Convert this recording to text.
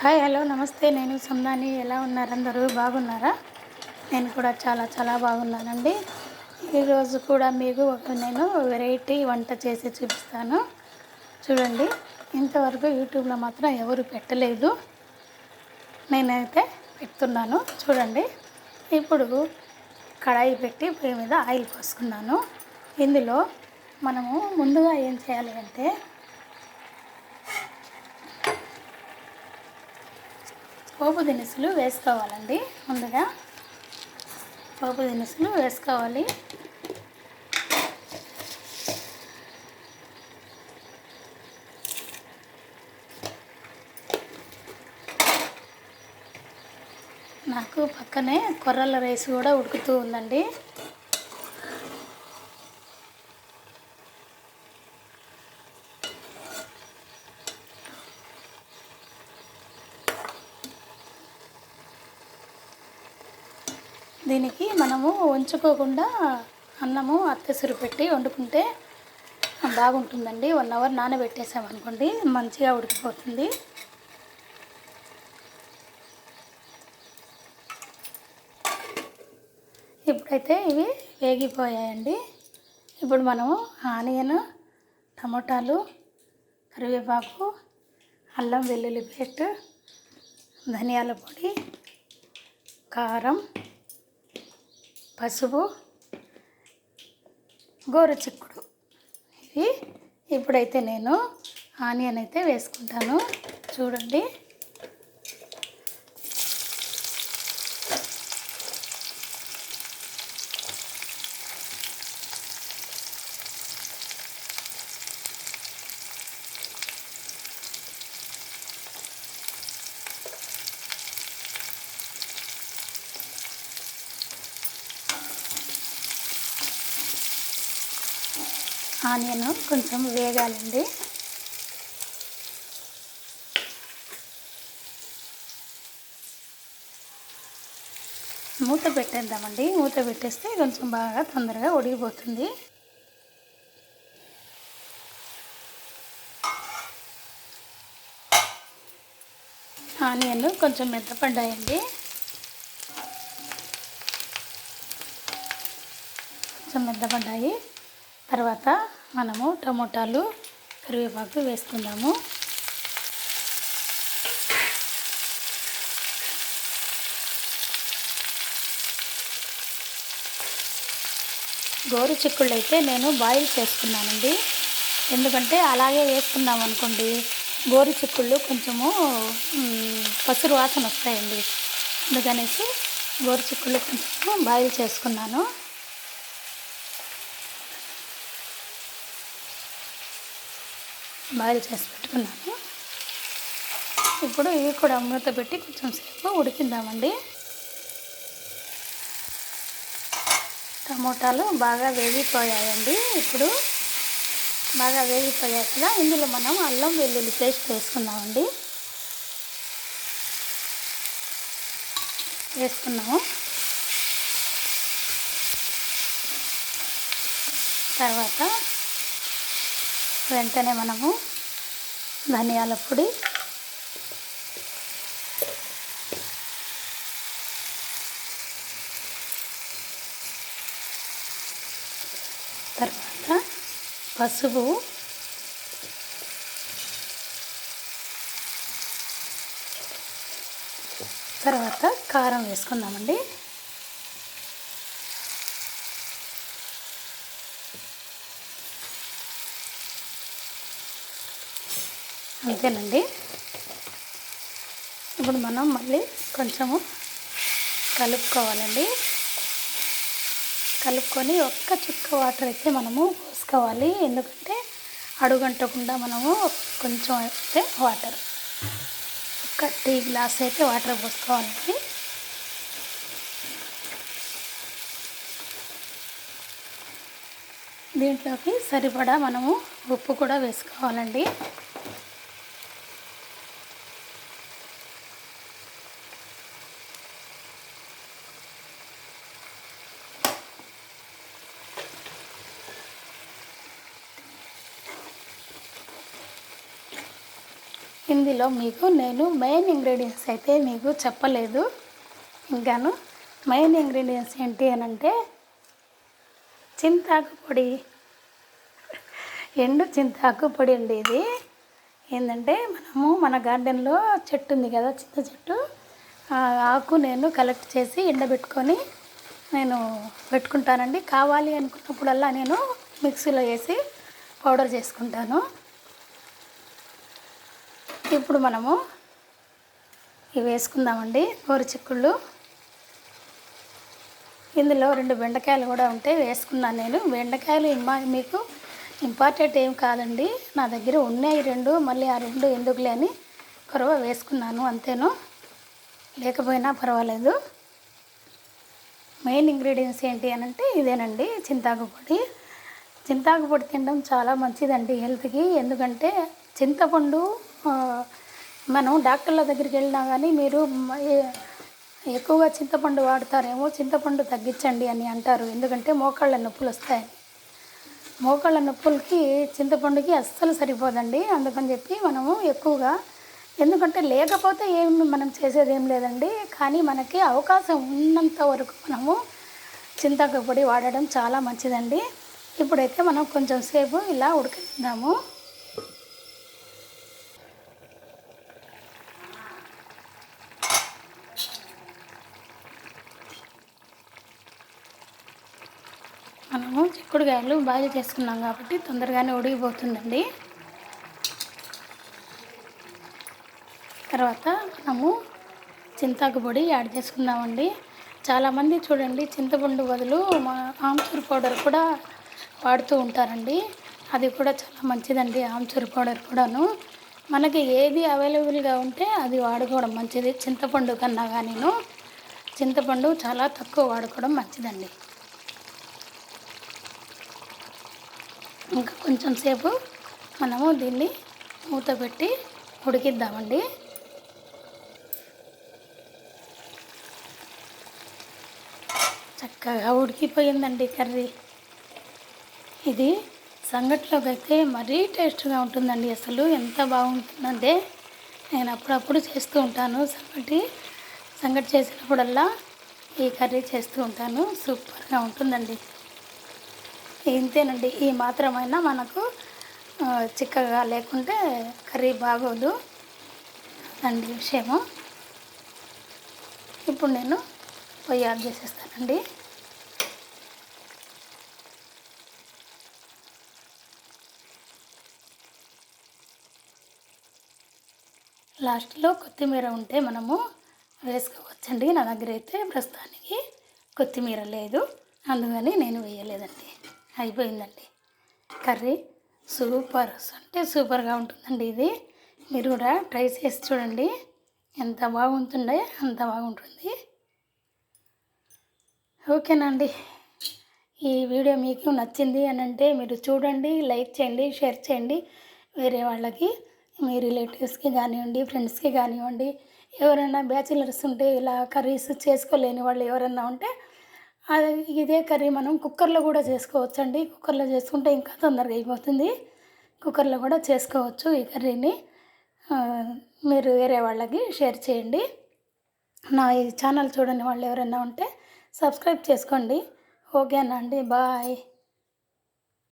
Hi hello నమస్తే. నేను సుందాని ఎలా ఉన్నారు అందరూ? బాగున్నారా? నేను కూడా చాలా చాలా బాగున్నానండి. ఈరోజు కూడా మీకు ఒక నేను వెరైటీ వంట చేసి చూపిస్తాను. చూడండి ఇంతవరకు యూట్యూబ్లో మాత్రం ఎవరు పెట్టలేదు. నేనైతే పెడుతున్నాను. చూడండి ఇప్పుడు కడాయి పెట్టి పొయ్యి మీద ఆయిల్ పోసుకున్నాను. ఇందులో మనము ముందుగా ఏం చేయాలి అంటే పోపు దినుసులు వేసుకోవాలండి ముందుగా. పోపు దినుసులు వేసుకోవాలి. నాకు పక్కనే కొర్రల రైస్ కూడా ఉడుకుతూ ఉందండి. మనము ఉంచుకోకుండా అన్నము అత్తెసురు పెట్టి వండుకుంటే బాగుంటుందండి. వన్ అవర్ నానబెట్టేసామనుకోండి మంచిగా ఉడికిపోతుంది. ఇప్పుడైతే ఇవి వేగిపోయాయండి. ఇప్పుడు మనము ఆనియన్ టమోటాలు కరివేపాకు అల్లం వెల్లుల్లి పేస్ట్ ధనియాల పొడి కారం పసుపు గోరుచిక్కుడు. ఇవి ఇప్పుడైతే నేను ఆనియన్ అయితే వేసుకుంటాను. చూడండి. ఆనియన్ కొంచెం వేగాలండి. మూత పెట్టేద్దామండి. మూత పెట్టేస్తే కొంచెం బాగా తొందరగా ఉడికిపోతుంది. ఆనియన్ కొంచెం మెత్తపడ్డాయండి. కొంచెం మెత్తపడ్డాయి. తర్వాత మనము టమోటాలు కరివేపాకు వేసుకుందాము. గోరు చిక్కుళ్ళు అయితే నేను బాయిల్ చేసుకున్నానండి. ఎందుకంటే అలాగే వేసుకున్నాం అనుకోండి గోరు చిక్కుళ్ళు కొంచెము పసురు వాసన వస్తాయండి. అందుకనేసి గోరు చిక్కుళ్ళు కొంచెము బాయిల్ చేసుకున్నాను. బాయిల్ చేసి పెట్టుకున్నాను. ఇప్పుడు ఇవి కూడా మూత పెట్టి కొంచెం సేపు ఉడికిద్దామండి. టమోటాలు బాగా వేగిపోయాయండి. ఇప్పుడు బాగా వేగిపోయాక ఇందులో మనం అల్లం వెల్లుల్లి పేస్ట్ వేసుకుందామండి. వేసుకున్నాము. తర్వాత వెంటనే మనము ధనియాల పొడి తర్వాత పసుపు తర్వాత కారం వేసుకుందామండి. అంతేనండి. ఇప్పుడు మనం మళ్ళీ కొంచెము కలుపుకోవాలండి. కలుపుకొని ఒక్క చుక్క వాటర్ అయితే మనము పోసుకోవాలి. ఎందుకంటే అడుగంటకుండా మనము కొంచెం అయితే వాటర్ ఒక్క టీ గ్లాస్ అయితే వాటర్ పోసుకోవాలండి. దీంట్లోకి సరిపడా మనము ఉప్పు కూడా వేసుకోవాలండి. ఇందులో మీకు నేను మెయిన్ ఇంగ్రీడియంట్స్ అయితే మీకు చెప్పలేదు. ఇంకాను మెయిన్ ఇంగ్రీడియంట్స్ ఏంటి అని అంటే చింతాకు పొడి. ఎండు చింతాకు పొడి అండి ఇది ఏంటంటే మనము మన గార్డెన్లో చెట్టు ఉంది కదా చింత చెట్టు. ఆకు నేను కలెక్ట్ చేసి ఎండబెట్టుకొని నేను పెట్టుకుంటానండి. కావాలి అనుకున్నప్పుడల్లా నేను మిక్సీలో వేసి పౌడర్ చేసుకుంటాను. ఇప్పుడు మనము ఇవి వేసుకుందామండి చిక్కుళ్ళు. ఇందులో రెండు బెండకాయలు కూడా ఉంటే వేసుకున్నాను నేను. బెండకాయలు ఇమ్మా మీకు ఇంపార్టెంట్ ఏం కాదండి. నా దగ్గర ఉన్నాయి రెండు మళ్ళీ ఆ రెండు ఎందుకులే అని కొరవ వేసుకున్నాను అంతేను. లేకపోయినా పర్వాలేదు. మెయిన్ ఇంగ్రీడియంట్స్ ఏంటి అని అంటే ఇదేనండి చింతాకు పొడి. చింతాకు పొడి తినడం చాలా మంచిదండి హెల్త్కి. ఎందుకంటే చింతపండు మనం డాక్టర్ల దగ్గరికి వెళ్ళినా కానీ మీరు ఎక్కువగా చింతపండు వాడతారేమో చింతపండు తగ్గించండి అని అంటారు. ఎందుకంటే మోకాళ్ళ నొప్పులు వస్తాయని మోకాళ్ళ నొప్పులకి చింతపండుకి అస్సలు సరిపోదండి. అందుకని చెప్పి మనము ఎక్కువగా ఎందుకంటే లేకపోతే ఏం మనం చేసేది ఏం లేదండి. కానీ మనకి అవకాశం ఉన్నంత వరకు మనము చింతక పొడి వాడడం చాలా మంచిదండి. ఇప్పుడైతే మనం కొంచెం సేపు ఇలా ఉడికిద్దాము కూరగాయలు బాయిల్ చేసుకున్నాం కాబట్టి తొందరగానే ఉడికిపోతుందండి. తర్వాత మనము చింతాకు పొడి యాడ్ చేసుకుందామండి. చాలామంది చూడండి చింతపండు బదులు మా ఆమ్చూర్ పౌడర్ కూడా వాడుతూ ఉంటారండి. అది కూడా చాలా మంచిదండి ఆమ్చూర్ పౌడర్ కూడాను. మనకి ఏది అవైలబుల్గా ఉంటే అది వాడుకోవడం మంచిది. చింతపండు కన్నా కానీను చింతపండు చాలా తక్కువ వాడుకోవడం మంచిదండి. ఇంకా కొంచెం సేపు మనము దీన్ని మూత పెట్టి ఉడికిద్దామండి. చక్కగా ఉడికిపోయిందండి కర్రీ. ఇది సంగట్లోకి అయితే మరీ టేస్ట్గా ఉంటుందండి అసలు. ఎంత బాగుంటుందంటే నేను అప్పుడప్పుడు చేస్తూ ఉంటాను. సంగటి సంగటి చేసినప్పుడల్లా ఈ కర్రీ చేస్తూ ఉంటాను. సూపర్గా ఉంటుందండి. ఇంతేనండి. ఈ మాత్రమైనా మనకు చిక్కగా లేకుంటే కర్రీ బాగోదు. అండి విషయము. ఇప్పుడు నేను పొయ్యి ఆఫ్ చేసేస్తానండి. లాస్ట్లో కొత్తిమీర ఉంటే మనము వేసుకోవచ్చండి. నా దగ్గర అయితే ప్రస్తుతానికి కొత్తిమీర లేదు. అందుకని నేను వేయలేదండి. అయిపోయిందండి. కర్రీ సూపర్ అంటే సూపర్గా ఉంటుందండి ఇది. మీరు కూడా ట్రై చేసి చూడండి. ఎంత బాగుంటుండే అంత బాగుంటుంది. ఓకేనండి. ఈ వీడియో మీకు నచ్చింది అని అంటే మీరు చూడండి లైక్ చేయండి షేర్ చేయండి. వేరే వాళ్ళకి మీ రిలేటివ్స్కి కానివ్వండి ఫ్రెండ్స్కి కానివ్వండి. ఎవరైనా బ్యాచిలర్స్ ఉంటే ఇలా కర్రీస్ చేసుకోలేని వాళ్ళు ఎవరైనా ఉంటే అది ఇదే కర్రీ మనం కుక్కర్లో కూడా చేసుకోవచ్చండి. కుక్కర్లో చేసుకుంటే ఇంకా తొందరగా అయిపోతుంది. కుక్కర్లో కూడా చేసుకోవచ్చు ఈ కర్రీని. మీరు వేరే వాళ్ళకి షేర్ చేయండి. నా ఈ ఛానల్ చూడని వాళ్ళు ఎవరైనా ఉంటే సబ్స్క్రైబ్ చేసుకోండి. ఓకేనా అండి బాయ్.